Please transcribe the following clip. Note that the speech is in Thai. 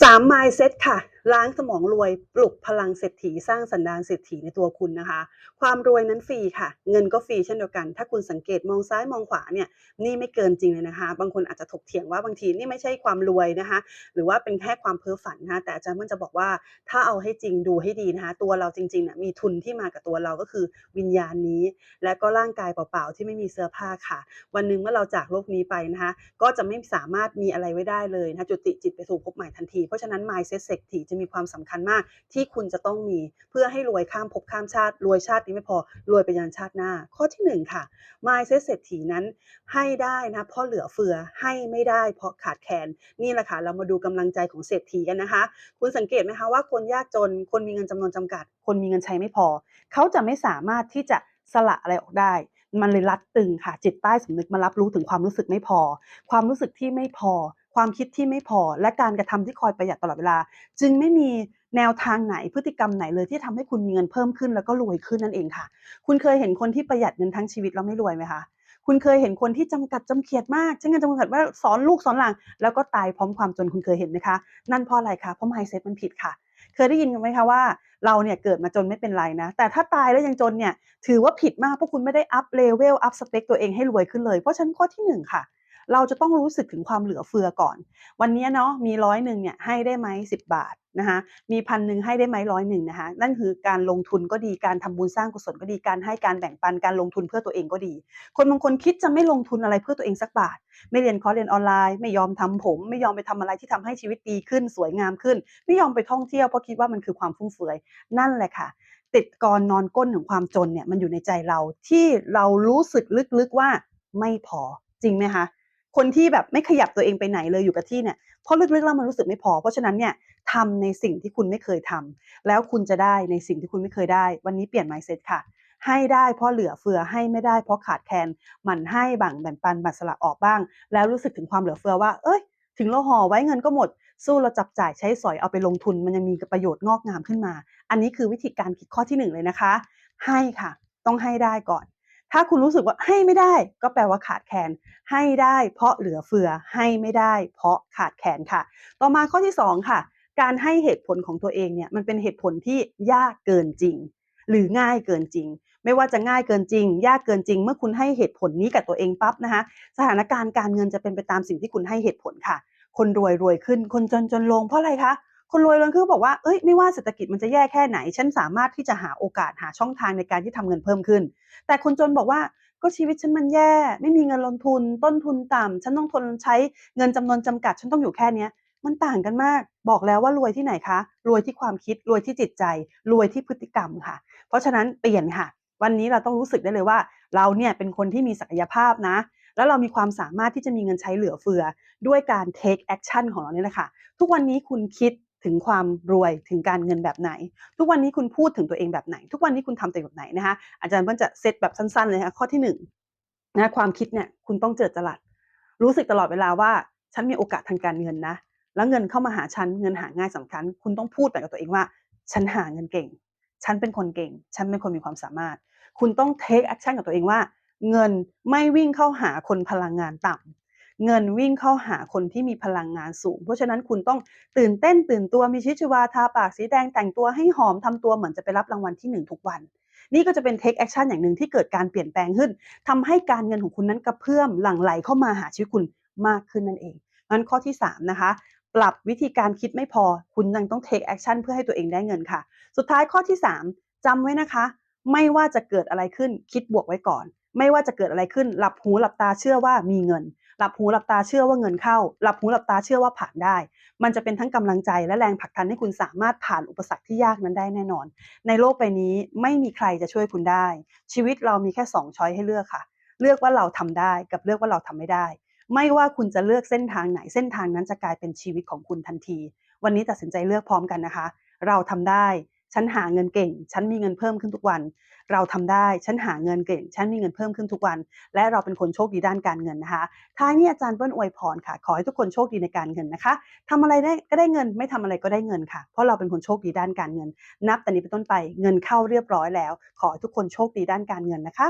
3 mindset ค่ะ ล้างสมองรวยปลุกพลังเศรษฐีสร้างสันดานเศรษฐีในตัวคุณนะคะ ความรวยนั้นฟรีค่ะ เงินก็ฟรีเช่นเดียวกัน ถ้าคุณสังเกตมองซ้ายมองขวาเนี่ยนี่ไม่เกินจริงเลยนะคะ บางคนอาจจะถกเถียงว่าบางทีนี่ไม่ใช่ความรวยนะคะ หรือว่าเป็นแค่ความเพ้อฝันนะคะแต่อาจารย์มันจะบอกว่าถ้าเอาให้จริงดูให้ดีนะคะ ตัวเราจริงๆเนี่ยมีทุนที่มากับตัวเราก็คือวิญญาณนี้ และก็ร่างกายเปล่าๆที่ไม่มีเสื้อผ้าค่ะ วันหนึ่งเมื่อเราจากโลกนี้ไปนะคะ ก็จะไม่สามารถมีอะไรไว้ได้เลยนะจุติจิตไปสู่ภพใหม่ทันทีเพราะฉะนั้น mindset เศรษฐีจะมีความสำคัญมากที่คุณจะต้องมีเพื่อให้รวยข้ามภพข้ามชาติ รวยชาตินี้ไม่พอรวยไปยันชาติหน้า ข้อที่หนึ่งค่ะ mindset เศรษฐีนั้นให้ได้นะเพราะเหลือเฟือให้ไม่ได้เพราะขาดแคลนนี่แหละค่ะเรามาดูกำลังใจของเศรษฐีกันนะคะ คุณสังเกตไหมคะว่าคนยากจนคนมีเงินจำนวนจำกัด คนมีเงินใช้ไม่พอ เขาจะไม่สามารถที่จะสละอะไรออกได้มันเลยรัดตึงค่ะ จิตใต้สำนึกมารับรู้ถึงความรู้สึกไม่พอ ความรู้สึกที่ไม่พอ ความคิดที่ไม่พอ และการกระทำที่คอยประหยัดตลอดเวลา จึงไม่มีแนวทางไหนพฤติกรรมไหนเลยที่ทำให้คุณมีเงินเพิ่มขึ้นแล้วก็รวยขึ้นนั่นเองค่ะ คุณเคยเห็นคนที่ประหยัดเงินทั้งชีวิตแล้วไม่รวยไหมคะคุณเคยเห็นคนที่จำกัดจำเขียดมากใช้เงินจำกัดว่าสอนลูกสอนหลานแล้วก็ตายพร้อมความจนคุณเคยเห็นไหมคะ นั่นเพราะอะไรคะเพราะ mindset มันผิดค่ะ เคยได้ยินกันไหมคะว่า เราเนี่ยเกิดมาจนไม่เป็นไรนะ แต่ถ้าตายแล้วยังจนเนี่ยถือว่าผิดมากเพราะคุณไม่ได้อัพเลเวลอัพสเปคตัวเองให้รวยขึ้นเลย เพราะฉะนั้นข้อที่หนึ่งค่ะ เราจะต้องรู้สึกถึงความเหลือเฟือก่อน วันนี้เนาะมีร้อยหนึ่งเนี่ยให้ได้ไหมสิบบาทนะคะมีพันหนึ่งให้ได้ไหมร้อยหนึ่งนะคะนั่นคือการลงทุนก็ดีการทำบุญสร้างกุศลก็ดีการให้การแบ่งปันการลงทุนเพื่อตัวเองก็ดี คนบางคนคิดจะไม่ลงทุนอะไรเพื่อตัวเองสักบาท ไม่เรียนคอร์สเรียนออนไลน์ ไม่ยอมทำผม ไม่ยอมไปทำอะไรที่ทำให้ชีวิตดีขึ้นสวยงามขึ้น ไม่ยอมไปท่องเที่ยวเพราะคิดว่ามันคือความฟุ่มเฟือยนั่นแหละค่ะ ติดกรนอนก้นของความจนเนี่ยมันอยู่ในใจเราที่เรารู้สึกลึกๆว่าไม่พอจริงไหมคะ คนที่แบบไม่ขยับตัวเองไปไหนเลยอยู่กับที่เนี่ยเพราะลึกๆแล้วมันรู้สึกไม่พอ เพราะฉะนั้นเนี่ยทำในสิ่งที่คุณไม่เคยทำแล้วคุณจะได้ในสิ่งที่คุณไม่เคยได้ วันนี้เปลี่ยน mindset ค่ะ ให้ได้เพราะเหลือเฟือให้ไม่ได้เพราะขาดแคลนหมั่นให้บังแบ่งปันบัตรสละออกบ้าง แล้วรู้สึกถึงความเหลือเฟือว่า เอ้ย ถึงเราห่อไว้เงินก็หมด สู้เราจับจ่ายใช้สอยเอาไปลงทุน มันยังมีประโยชน์งอกงามขึ้นมา อันนี้คือวิธีการคิดข้อที่หนึ่งเลยนะคะ ให้ค่ะ ต้องให้ได้ก่อน ถ้าคุณรู้สึกว่าให้ไม่ได้ ก็แปลว่าขาดแคลนให้ได้ เพราะเหลือเฟือให้ไม่ได้ เพราะขาดแคลนค่ะ ต่อมาข้อที่สองค่ะ การให้เหตุผลของตัวเองเนี่ยมันเป็นเหตุผลที่ยากเกินจริง หรือง่ายเกินจริง ไม่ว่าจะง่ายเกินจริง ยากเกินจริง เมื่อคุณให้เหตุผลนี้กับตัวเองปั๊บนะคะสถานการณ์การเงินจะเป็นไปตามสิ่งที่คุณให้เหตุผลค่ะ คนรวยรวยขึ้นคนจนจนลงเพราะอะไรคะ คนรวยรวยขึ้นบอกว่าเอ้ยไม่ว่าเศรษฐกิจมันจะแย่แค่ไหน ฉันสามารถที่จะหาโอกาสหาช่องทางในการที่ทำเงินเพิ่มขึ้น แต่คนจนบอกว่าก็ชีวิตฉันมันแย่ ไม่มีเงินลงทุน ต้นทุนต่ำฉันต้องทนใช้เงินจำนวนจำกัด ฉันต้องอยู่แค่เนี้ยมันต่างกันมาก บอกแล้วว่ารวยที่ไหนคะ รวยที่ความคิด รวยที่จิตใจ รวยที่พฤติกรรมค่ะ เพราะฉะนั้นเปลี่ยนค่ะ วันนี้เราต้องรู้สึกได้เลยว่า เราเนี่ยเป็นคนที่มีศักยภาพนะ แล้วเรามีความสามารถที่จะมีเงินใช้เหลือเฟือ ด้วยการ take action ของเราเนี่ยแหละค่ะ ทุกวันนี้คุณคิด ถึงความรวยถึงการเงินแบบไหน ทุกวันนี้คุณพูดถึงตัวเองแบบไหน ทุกวันนี้คุณทำตัวแบบไหนนะคะอาจารย์เพิ่นจะเซตแบบสั้นๆเลยนะคะข้อที่หนึ่งนะความคิดเนี่ยคุณต้องเจิดจรัสรู้สึกตลอดเวลาว่าฉันมีโอกาสทางการเงินนะ แล้วเงินเข้ามาหาฉันเงินหาง่ายสำคัญ คุณต้องพูดไปกับตัวเองว่า ฉันหาเงินเก่ง ฉันเป็นคนเก่ง ฉันเป็นคนมีความสามารถ คุณต้อง take action กับตัวเองว่า เงินไม่วิ่งเข้าหาคนพลังงานต่ำ เงินวิ่งเข้าหาคนที่มีพลังงานสูง เพราะฉะนั้นคุณต้องตื่นเต้นตื่นตัวมีชีวิตชีวาทาปากสีแดงแต่งตัวให้หอมทำตัวเหมือนจะไปรับรางวัลที่หนึ่งทุกวัน นี่ก็จะเป็น take action อย่างหนึ่งที่เกิดการเปลี่ยนแปลงขึ้นทำให้การเงินของคุณนั้นกระเพื่อมหลั่งไหลเข้ามาหาชีวิตคุณมากขึ้นนั่นเองงั้นข้อที่ 3 นะคะปรับวิธีการคิดไม่พอ คุณยังต้อง take action เพื่อให้ตัวเองได้เงินค่ะ สุดท้ายข้อที่ 3จำไว้นะคะ ไม่ว่าจะเกิดอะไรขึ้นคิดบวกไว้ก่อน ไม่ว่าจะเกิดอะไรขึ้น หลับหูหลับตาเชื่อว่ามีเงิน หลับหูหลับตาเชื่อว่าเงินเข้า หลับหูหลับตาเชื่อว่าผ่านได้ มันจะเป็นทั้งกำลังใจและแรงผลักดันให้คุณสามารถผ่านอุปสรรคที่ยากนั้นได้แน่นอน ในโลกใบนี้ไม่มีใครจะช่วยคุณได้ ชีวิตเรามีแค่2ช้อยให้เลือกค่ะ เลือกว่าเราทำได้กับเลือกว่าเราทำไม่ได้ ไม่ว่าคุณจะเลือกเส้นทางไหนเส้นทางนั้นจะกลายเป็นชีวิตของคุณทันที วันนี้ตัดสินใจเลือกพร้อมกันนะคะ เราทำได้ ฉันหาเงินเก่ง ฉันมีเงินเพิ่มขึ้นทุกวัน เราทำได้ ฉันหาเงินเก่ง ฉันมีเงินเพิ่มขึ้นทุกวัน และเราเป็นคนโชคดีด้านการเงินนะคะ ท้ายนี้อาจารย์เบิ้ลอวยพรค่ะ ขอให้ทุกคนโชคดีในการเงินนะคะทำอะไรได้ก็ได้เงิน ไม่ทำอะไรก็ได้เงินค่ะ เพราะเราเป็นคนโชคดีด้านการเงิน นับแต่นี้เป็นต้นไป เงินเข้าเรียบร้อยแล้ว ขอให้ทุกคนโชคดีด้านการเงินนะคะ